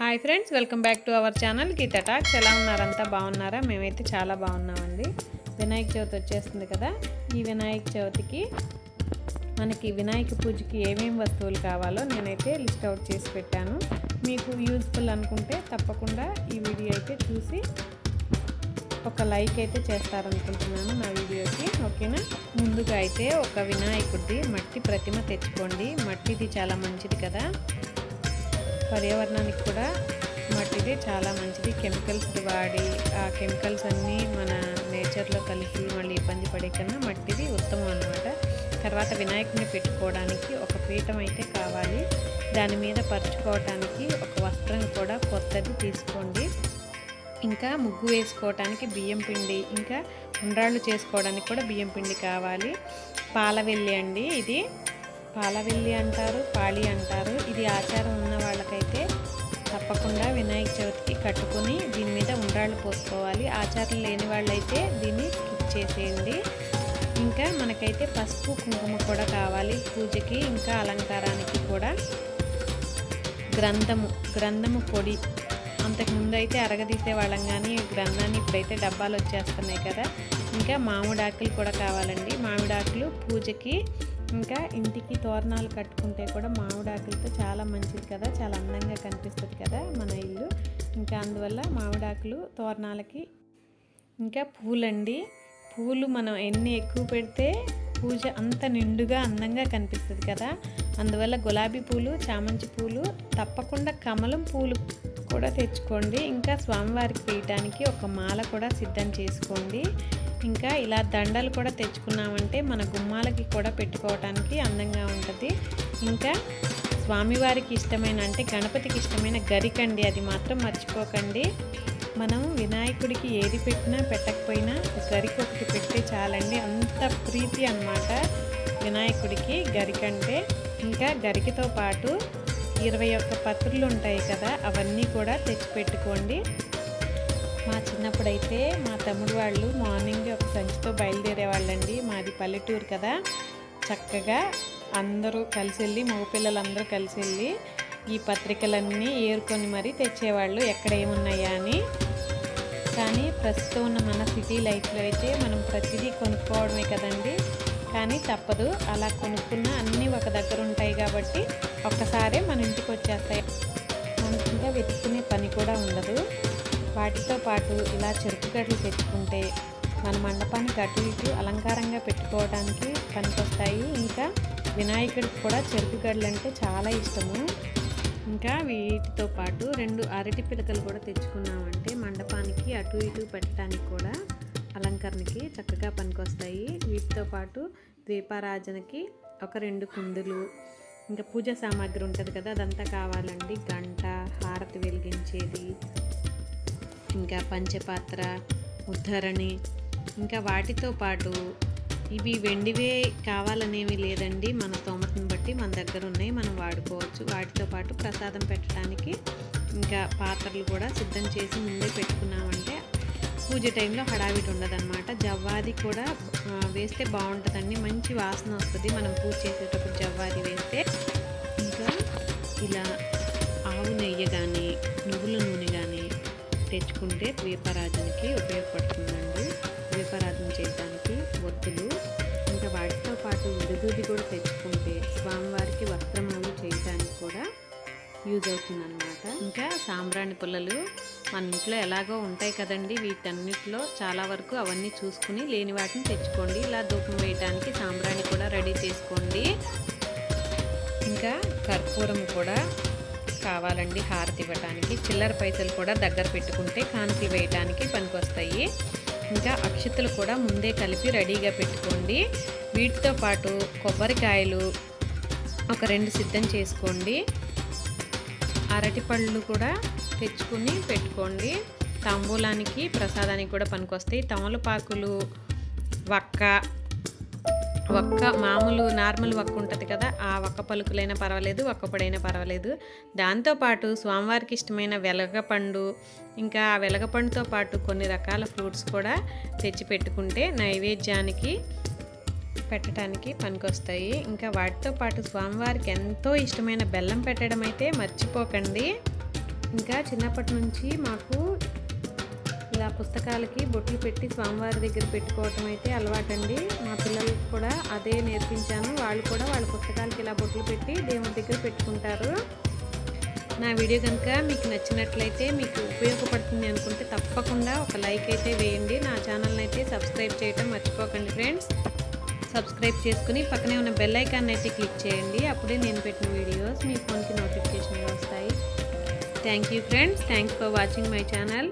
Hi friends welcome back to our channel Geetha talks. ఎలా ఉన్నారంతా బాగున్నారా? మేమైతే చాలా బాగున్నామండి. వినాయక చవితి వచ్చేస్తుంది కదా. ఈ వినాయక చవితికి మనకి వినాయక పూజకి ఏమేమి వస్తువులు కావాలో నేనైతే లిస్ట్ అవుట్ చేసి పెట్టాను. మీకు యూజ్ఫుల్ అనుకుంటే తప్పకుండా ఈ వీడియో అయితే చూసి ఒక లైక్ అయితే చేస్తారనుకుంటున్నాను నా వీడియోకి ఓకేనా? ముందుగా అయితే ఒక వినాయకుడిది మట్టి ప్రతిమ తెచ్చుకోండి. మట్టిది చాలా మంచిది కదా. పర్యావరణానికి కూడా మట్టిది చాలా మంచిది. కెమికల్స్ వాడి ఆ కెమికల్స్ అన్నీ మన నేచర్లో కలిసి మళ్ళీ ఇబ్బంది పడే కన్నా మట్టిది ఉత్తమం అనమాట తర్వాత వినాయకుడిని పెట్టుకోవడానికి ఒక పీఠం అయితే కావాలి. దాని మీద పరుచుకోవటానికి ఒక వస్త్రం కూడా కొత్తది తీసుకోండి. ఇంకా ముగ్గు వేసుకోవటానికి బియ్యం పిండి ఇంకా ఉండ్రాళ్ళు చేసుకోవడానికి కూడా బియ్యం పిండి కావాలి. పాలవెల్లి అండి ఇది. పాలవెల్లి అంటారు పాళి అంటారు. ఇది ఆచారం ఉన్న వాళ్ళకైతే తప్పకుండా వినాయక చవితికి కట్టుకొని దీని మీద ఉండ్రాళ్ళు పోసుకోవాలి. ఆచారం లేని వాళ్ళైతే దీన్ని స్కిప్ చేసేయండి. ఇంకా మనకైతే పసుపు కుంకుమ కూడా కావాలి. పూజకి ఇంకా అలంకారానికి కూడా గ్రంథము గ్రంథము పొడి. అంతకుముందు అయితే అరగదీసే వాళ్ళం కానీ గ్రంథాన్ని ఇప్పుడైతే డబ్బాలు వచ్చేస్తున్నాయి కదా. ఇంకా మామిడాకులు కూడా కావాలండి. మామిడాకులు పూజకి ఇంకా ఇంటికి తోరణాలు కట్టుకుంటే కూడా మామిడాకులతో చాలా మంచిది కదా చాలా అందంగా కనిపిస్తుంది కదా మన ఇల్లు. ఇంకా అందువల్ల మామిడాకులు తోరణాలకి ఇంకా పూలండి. పూలు మనం ఎన్ని ఎక్కువ పెడితే పూజ అంత నిండుగా అందంగా కనిపిస్తుంది కదా. అందువల్ల గులాబీ పూలు చామంతి పూలు తప్పకుండా కమలం పూలు కూడా తెచ్చుకోండి. ఇంకా స్వామివారికి వేయటానికి ఒక మాల కూడా సిద్ధం చేసుకోండి. ఇంకా ఇలా దండలు కూడా తెచ్చుకున్నామంటే మన గుమ్మాలకి కూడా పెట్టుకోవటానికి అందంగా ఉంటుంది. ఇంకా స్వామివారికి ఇష్టమైన అంటే గణపతికి ఇష్టమైన గరికండి అది మాత్రం మర్చిపోకండి. మనం వినాయకుడికి ఏది పెట్టినా పెట్టకపోయినా గరికి ఒకటి పెడితే చాలండి. అంత ప్రీతి అన్నమాట వినాయకుడికి గరికంటే. ఇంకా గరికతో పాటు ఇరవై ఒక్క పత్రులు ఉంటాయి కదా అవన్నీ కూడా తెచ్చిపెట్టుకోండి. మా చిన్నప్పుడైతే మా తమ్ముడు వాళ్ళు మార్నింగ్ ఒక సంచితో బయలుదేరే వాళ్ళండి మాది పల్లెటూరు కదా. చక్కగా అందరూ కలిసి వెళ్ళి మగపిల్లలందరూ కలిసి వెళ్ళి ఈ పత్రికలన్నీ ఏరుకొని మరీ తెచ్చేవాళ్ళు ఎక్కడ ఏమున్నాయా అని. కానీ ప్రస్తుతం ఉన్న మన సిటీ లైఫ్లో అయితే మనం ప్రతిదీ కొనుక్కోవడమే కదండి. కానీ తప్పదు. అలా కొనుక్కున్న అన్నీ ఒక దగ్గర ఉంటాయి కాబట్టి ఒక్కసారే మన ఇంటికి వచ్చేస్తాయి. మనకి ఇంకా వెతుక్కునే పని కూడా ఉండదు. వాటితో పాటు ఇలా చెరుకు గడ్డలు తెచ్చుకుంటే మన మండపానికి అటు ఇటు అలంకారంగా పెట్టుకోవడానికి పనికొస్తాయి. ఇంకా వినాయకుడికి కూడా చెరుకు గడ్డలు అంటే చాలా ఇష్టము. ఇంకా వీటితో పాటు రెండు అరటి పిలకలు కూడా తెచ్చుకున్నామంటే మండపానికి అటు ఇటు పెట్టడానికి కూడా అలంకరణకి చక్కగా పనికొస్తాయి. వీటితో పాటు దీపారాజనకి ఒక రెండు కుందులు ఇంకా పూజ సామాగ్రి ఉంటుంది కదా అదంతా కావాలండి. గంట హారతి వెలిగించేది ఇంకా పంచపాత్ర ఉద్ధరణి ఇంకా వాటితో పాటు ఇవి వెండివే కావాలనేవి లేదండి. మన తోమతను బట్టి మన దగ్గర ఉన్నాయి మనం వాడుకోవచ్చు. వాటితో పాటు ప్రసాదం పెట్టడానికి ఇంకా పాత్రలు కూడా సిద్ధం చేసి ముందే పెట్టుకున్నామంటే పూజ టైంలో హడావిడి ఉండదన్నమాట. జవ్వాది కూడా వేస్తే బాగుంటుందండి. మంచి వాసన వస్తుంది. మనం పూజ చేసేటప్పుడు జవ్వాది వేస్తే ఇంకా ఇలా ఆవు నెయ్యి కానీ నువ్వుల నూనె కానీ తెచ్చుకుంటే దీపారాధనకి ఉపయోగపడుతుందండి. దీపారాధన చేయడానికి ఒత్తులు ఇంకా వాటితో పాటు విడుదూది కూడా తెచ్చుకుంటే స్వామివారికి వస్త్రమాలు చేయడానికి కూడా యూజ్ అవుతుంది అనమాట ఇంకా సాంబ్రాణి పుల్లలు మన ఇంట్లో ఎలాగో ఉంటాయి కదండి. వీటన్నిటిలో చాలా వరకు అవన్నీ చూసుకుని లేని వాటిని తెచ్చుకోండి. ఇలా ధూపం వేయడానికి సాంబ్రాణి కూడా రెడీ చేసుకోండి. ఇంకా కర్పూరం కూడా కావాలండి హారతి ఇవ్వటానికి. చిల్లర పైసలు కూడా దగ్గర పెట్టుకుంటే కానుకలు వేయటానికి పనికొస్తాయి. ఇంకా అక్షతలు కూడా ముందే కలిపి రెడీగా పెట్టుకోండి. వీటితో పాటు కొబ్బరికాయలు ఒక రెండు సిద్ధం చేసుకోండి. అరటిపళ్ళు కూడా తెచ్చుకుని పెట్టుకోండి. తాంబూలానికి ప్రసాదానికి కూడా పనికొస్తాయి. తమలపాకులు వక్క ఒక్క మామూలు నార్మల్ వక్క ఉంటుంది కదా ఆ ఒక్క పలుకులైనా పర్వాలేదు ఒక్క పొడైనా పర్వాలేదు. దాంతోపాటు స్వామివారికి ఇష్టమైన వెలగపండు ఇంకా ఆ వెలగపండుతో పాటు కొన్ని రకాల ఫ్రూట్స్ కూడా తెచ్చి పెట్టుకుంటే నైవేద్యానికి పెట్టడానికి పనికొస్తాయి. ఇంకా వాటితో పాటు స్వామివారికి ఎంతో ఇష్టమైన బెల్లం పెట్టడం అయితే మర్చిపోకండి. ఇంకా చిన్నప్పటి నుంచి మాకు పుస్తకాలకి బొట్లు పెట్టి స్వామివారి దగ్గర పెట్టుకోవటం అయితే అలవాటండి. మా పిల్లలకు కూడా అదే నేర్పించాను. వాళ్ళు కూడా వాళ్ళ పుస్తకాలకి ఇలా బొట్లు పెట్టి దేవుడి దగ్గర పెట్టుకుంటారు. నా వీడియో కనుక మీకు నచ్చినట్లయితే మీకు ఉపయోగపడుతుంది అనుకుంటే తప్పకుండా ఒక లైక్ అయితే వేయండి. నా ఛానల్ని అయితే సబ్స్క్రైబ్ చేయటం మర్చిపోకండి ఫ్రెండ్స్. సబ్స్క్రైబ్ చేసుకుని పక్కనే ఉన్న బెల్ ఐకాన్ అయితే క్లిక్ చేయండి. అప్పుడే నేను పెట్టిన వీడియోస్ మీ ఫోన్కి నోటిఫికేషన్గా వస్తాయి. Thank you friends. Thanks for watching my channel.